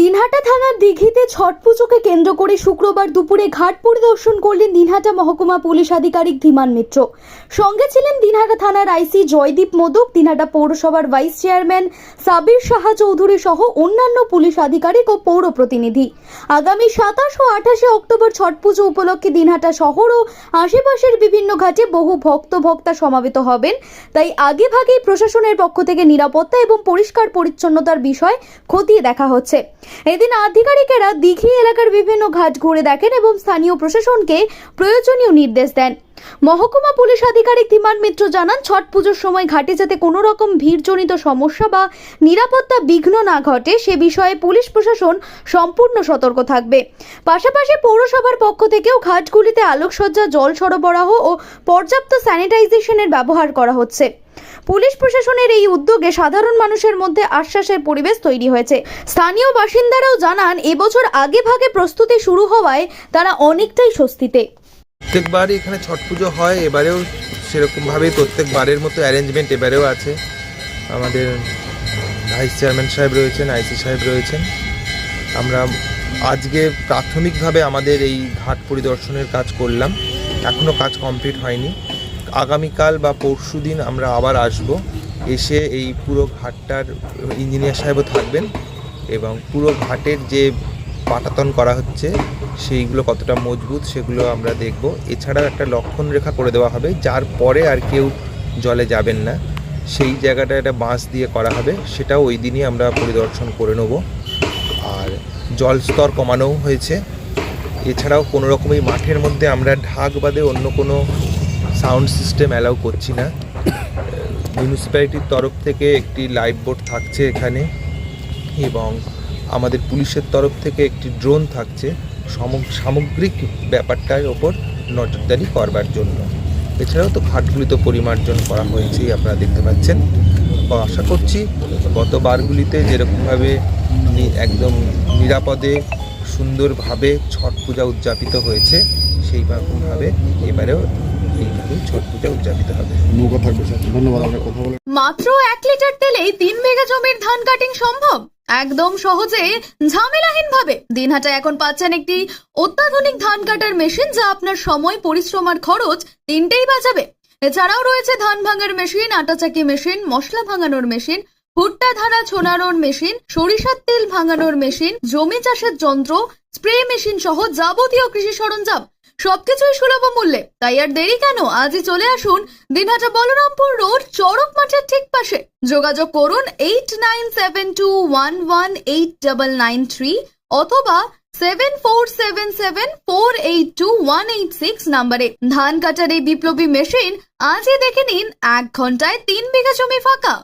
দিনহাটা থানার দিঘিতে ছট পুজোকে কেন্দ্র করে শুক্রবার দুপুরে ঘাট পরিদর্শন করলেন দিনহাটা মহকুমা পুলিশ আধিকারিক ধীমান মিত্র। সঙ্গে ছিলেন দিনহাটা থানার আইসি জয়দীপ মোদক, দিনহাটা পৌরসভার ভাইস চেয়ারম্যান সাবির সাহা চৌধুরী সহ অন্যান্য পুলিশ আধিকারিক ও পৌর প্রতিনিধি। আগামী সাতাশ ও আঠাশে অক্টোবর ছট পুজো উপলক্ষে দিনহাটা শহর ও আশেপাশের বিভিন্ন ঘাটে বহু ভক্ত ভক্তা সমাবেত হবেন। তাই আগে ভাগেই প্রশাসনের পক্ষ থেকে নিরাপত্তা এবং পরিষ্কার পরিচ্ছন্নতার বিষয় খতিয়ে দেখা হচ্ছে। এদিন আধিকারিকেরা দিঘি এলাকার বিভিন্ন ঘাট ঘুরে দেখেন এবং স্থানীয় প্রশাসনকে প্রয়োজনীয় নির্দেশ দেন। মহকুমা পুলিশ আধিকারিক ধীমান মিত্র জানান, ছট পুজোর সময় ঘাটে যাতে কোনো রকম ভিড়জনিত সমস্যা বা নিরাপত্তা বিঘ্ন না ঘটে, সে বিষয়ে পুলিশ প্রশাসন সম্পূর্ণ সতর্ক থাকবে। পাশাপাশি পৌরসভার পক্ষ থেকেও ঘাটগুলিতে আলোকসজ্জা, জল সরবরাহ ও পর্যাপ্ত স্যানিটাইজেশনের ব্যবহার করা হচ্ছে। পুলিশ প্রশাসনের এই উদ্যোগে সাধারণ মানুষের মধ্যে আশ্বাসের পরিবেশ তৈরি হয়েছে। স্থানীয় বাসিন্দারাও জানান, এবছর আগে ভাগে প্রস্তুতি শুরু হওয়ায় তারা অনেকটাই স্বস্তিতে। প্রত্যেকবারই এখানে ছট পুজো হয়, এবারেও সেরকমভাবেই প্রত্যেকবারের মতো অ্যারেঞ্জমেন্ট এবারেও আছে। আমাদের ভাইস চেয়ারম্যান সাহেব রয়েছেন, আইসি সাহেব রয়েছেন। আমরা আজকে প্রাথমিকভাবে আমাদের এই ঘাট পরিদর্শনের কাজ করলাম। এখনও কাজ কমপ্লিট হয়নি। আগামীকাল বা পরশু দিন আমরা আবার আসব। এসে এই পুরো ঘাটটার ইঞ্জিনিয়ার সাহেবও থাকবেন এবং পুরো ঘাটের যে পাটাতন করা হচ্ছে, সেইগুলো কতটা মজবুত সেগুলো আমরা দেখব। এছাড়াও একটা লক্ষণ রেখা করে দেওয়া হবে, যার পরে আর কেউ জলে যাবেন না। সেই জায়গাটা একটা বাঁশ দিয়ে করা হবে, সেটাও ওই দিনই আমরা পরিদর্শন করে নেব। আর জল স্তর কমানোও হয়েছে। এছাড়াও কোনো রকমই মাঠের মধ্যে আমরা ঢাক বাদে অন্য কোনো সাউন্ড সিস্টেম অ্যালাউ করছি না। মিউনিসিপ্যালিটির তরফ থেকে একটি লাইভ বোর্ড থাকছে এখানে এবং আমাদের পুলিশের তরফ থেকে একটি ড্রোন থাকছে সম- সামগ্রিক ব্যাপারটার ওপর নজরদারি করবার জন্য। এছাড়াও তো ঘাটগুলি তো পরিমার্জন করা হয়েছেই আপনারা দেখতে পাচ্ছেন। আশা করছি গত বারগুলিতে যেরকমভাবে একদম নিরাপদে, সুন্দরভাবে ছট পূজা উদযাপিত হয়েছে সেই রকমভাবে এবারেও এইভাবেই ছট পূজা উদযাপিত হবে। নৌকা থাকবে স্যার। ধন্যবাদ আপনার কথা বলে। মাত্র এক লিটার তেলেই তিন বিঘা জমির ধান কাটিং সম্ভব? একদম সহজে ঝামেলাহীন ভাবে দিনহাটা এখন পাচ্ছেন একটি অত্যাধুনিক ধান কাটার মেশিন যা আপনার সময় পরিশ্রম আর খরচ তিনটেই বাঁচাবে। এছাড়াও রয়েছে ধান ভাঙার মেশিন আটা চাকি মেশিন মশলা ভাঙানোর মেশিন ভুট্টা ধারা ছোনানোর মেশিন সরিষার তেল ভাঙানোর মেশিন জমি চাষের যন্ত্র স্প্রে মেশিন সহ যাবতীয় কৃষি সরঞ্জাম। সবকিছুই সুলভ মূল্যে। তাই আর দেরি কেন? আজই চলে আসুন দিনহাটা বলরামপুর রোড চড়ক মাঠের ঠিক পাশে। যোগাযোগ করুন eight nine seven two one one eight double nine three অথবা seven four seven seven four eight two one eight six নাম্বারে। ধান কাটার এই বিপ্লবী মেশিন আজই দেখে নিন এক ঘন্টায় তিন বিঘা জমি ফাঁকা।